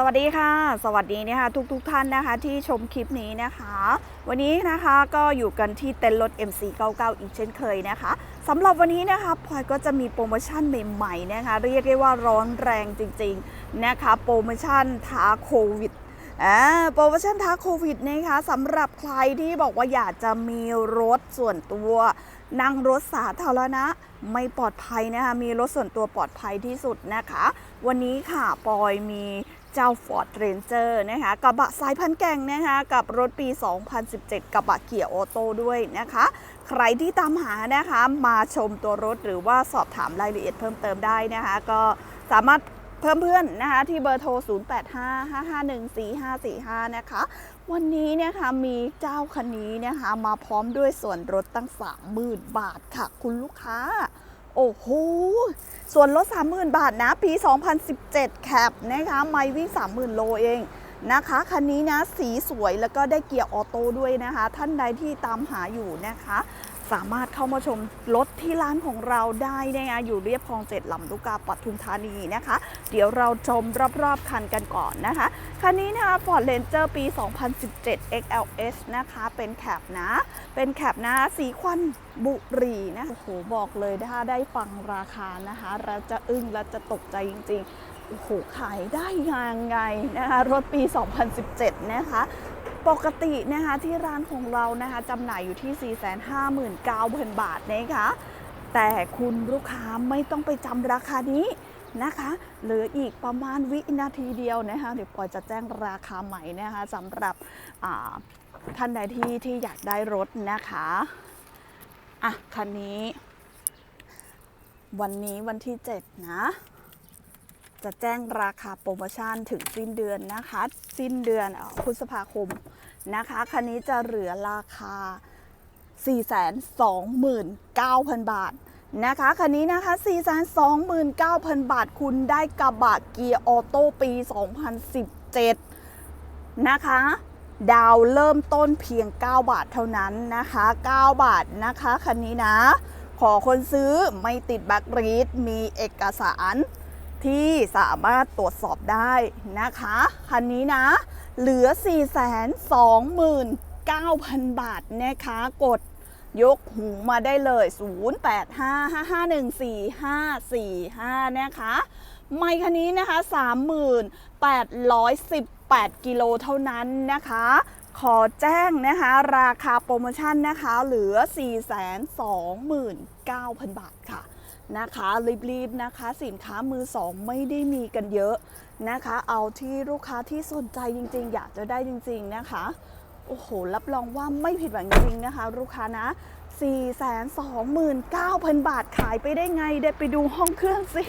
สวัสดีค่ะ สวัสดีนะคะทุกๆทท่านนะคะที่ชมคลิปนี้นะคะ วันนี้นะคะก็อยู่กันที่เต็นท์รถ MC99 อีกเช่นเคยนะคะสำหรับวันนี้นะคะพลอยก็จะมีโปรโมชั่นใหม่ๆนะคะ เรียกได้ว่าร้อนแรงจริงๆนะคะโปรโมชั่นท้าโควิดอ่าโปรโมชั่นท้าโควิดนะคะสำหรับใครที่บอกว่าอยากจะมีรถส่วนตัวนั่งรถสาธารณะไม่ปลอดภัยนะคะมีรถส่วนตัวปลอดภัยที่สุดนะคะ วันนี้ค่ะปอยมี เจ้า Ford Ranger นะคะกระบะสายพันแก่งนะคะกับรถปี 2017 กระบะเกียร์ออโต้ด้วยนะคะ ใครที่ตามหานะคะมาชมตัวรถหรือว่าสอบถามรายละเอียดเพิ่มเติมได้นะคะ ก็สามารถเพิ่มเพื่อนนะคะที่เบอร์โทร 0855514545 นะคะ วันนี้นะคะมีเจ้าคันนี้นะคะมาพร้อมด้วยส่วนลดตั้ง 30,000 บาทค่ะ คุณลูกค้า โอ้โห ส่วนลด 30,000 บาทนะ ปี 2017 แคปนะคะไม่วิ่ง 30,000 โลเองนะคะ คันนี้นะ สีสวยแล้วก็ได้เกียร์ออโต้ด้วยนะคะ ท่านใดที่ตามหาอยู่นะคะ สามารถเข้ามาชมรถที่ร้านของเราได้นะคะอยู่เรียบคลองเจ็ดลำลูกกาปทุมธานีนะคะ เดี๋ยวเราชมรอบๆคันกันก่อนนะคะ คันนี้นะคะ Ford Ranger ปี 2017 XLS นะคะ เป็นแคปนะ เป็นแคปนะสีควันบุรีนะโอ้โหบอกเลยถ้าได้ฟังราคานะคะเราจะอึ้งและจะตกใจจริงๆโอ้โหขายได้ยังไงนะคะรถปี 2017 นะคะ ปกตินะคะที่ร้านของเรานะคะจำหน่ายอยู่ที่ 459,000 บาทนะคะแต่คุณลูกค้าไม่ต้องไปจำราคานี้นะคะเหลืออีกประมาณวินาทีเดียวนะคะเดี๋ยวปอยจะแจ้งราคาใหม่นะคะสำหรับท่านใดที่ที่อยากได้รถนะคะอะคันนี้ วันนี้วันที่ 7 นะ จะแจ้งราคาโปรโมชั่นถึงสิ้นเดือนนะคะ สิ้นเดือนพฤษภาคม นะคะคันนี้จะเหลือราคา 429,000 บาทนะคะคันนี้นะคะ 429,000 บาท คุณได้กระบะเกียร์ออโต้ปี 2017 นะคะ ดาวเริ่มต้นเพียง 9 บาทเท่านั้นนะคะ 9 บาทนะคะคันนี้นะ ขอคนซื้อไม่ติดแบ็กรีดมีเอกสารที่สามารถตรวจสอบได้นะคะ คันนี้นะ เหลือ 429,000 บาทนะคะกดยกหูมาได้เลย 0855514545 นะคะ ไม่คันนี้นะคะ 3818 กิโลเท่านั้นนะคะ ขอแจ้งนะคะ ราคาโปรโมชั่นนะคะ เหลือ 429,000 บาทค่ะ นะคะรีบๆนะคะ สินค้ามือสองไม่ได้มีกันเยอะนะคะ เอาที่ลูกค้าที่สนใจจริง ๆ อยากจะได้จริง ๆนะคะโอ้โห รับรองว่าไม่ผิดหวังจริงนะคะ ลูกค้านะ 429,000 บาทขายไปได้ไง ได้ไปดูห้องเครื่องสิ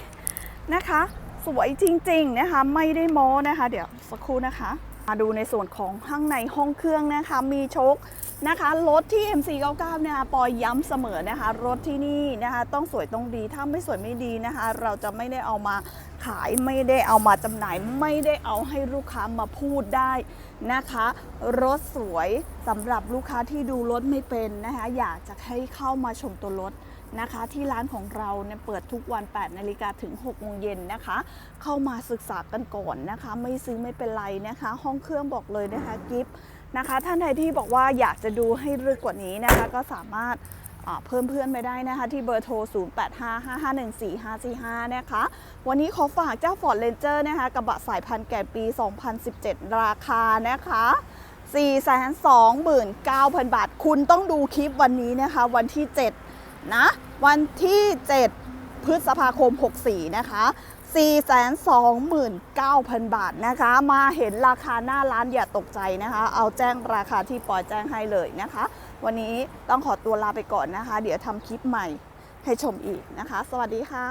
นะคะ สวยจริง ๆ นะคะ ไม่ได้โม้นะคะ เดี๋ยวสักครู่นะคะ มาดูในส่วนของข้างในห้องเครื่องนะคะ มีโชคนะคะรถที่ MC99 นะคะปอยย้ำเสมอนะคะ รถที่นี่นะคะต้องสวยต้องดีถ้าไม่สวยไม่ดีนะคะ เราจะไม่ได้เอามาขายไม่ได้เอามาจำหน่ายไม่ได้เอาให้ลูกค้ามาพูดได้นะคะ รถสวยสำหรับลูกค้าที่ดูรถไม่เป็นนะคะ อยากจะให้เข้ามาชมตัวรถ นะคะ ที่ร้านของเราเนี่ยเปิดทุกวัน 8 นาฬิกาถึง 6 โมงเย็นนะคะ เข้ามาศึกษากันก่อนนะคะ ไม่ซื้อไม่เป็นไรนะคะ ห้องเครื่องบอกเลยนะคะกิฟต์นะคะ ท่านใดที่บอกว่าอยากจะดูให้ลึกกว่านี้นะคะ ก็สามารถเพิ่มเพื่อนไปได้นะคะ ที่เบอร์โทร 0855514545 นะคะ วันนี้ขอฝากเจ้า Ford Ranger นะคะกระบะสายพันธุ์แก่ปี 2017 ราคานะคะ429,000 บาท คุณต้องดูคลิปวันนี้นะคะ วันที่ 7 นะ วันที่ 7 พฤษภาคม 64 นะคะ 429,000 บาทนะคะ มาเห็นราคาหน้าร้านอย่าตกใจนะคะ เอาแจ้งราคาที่ปอยแจ้งให้เลยนะคะ วันนี้ต้องขอตัวลาไปก่อนนะคะ เดี๋ยวทำคลิปใหม่ให้ชมอีกนะคะ สวัสดีค่ะ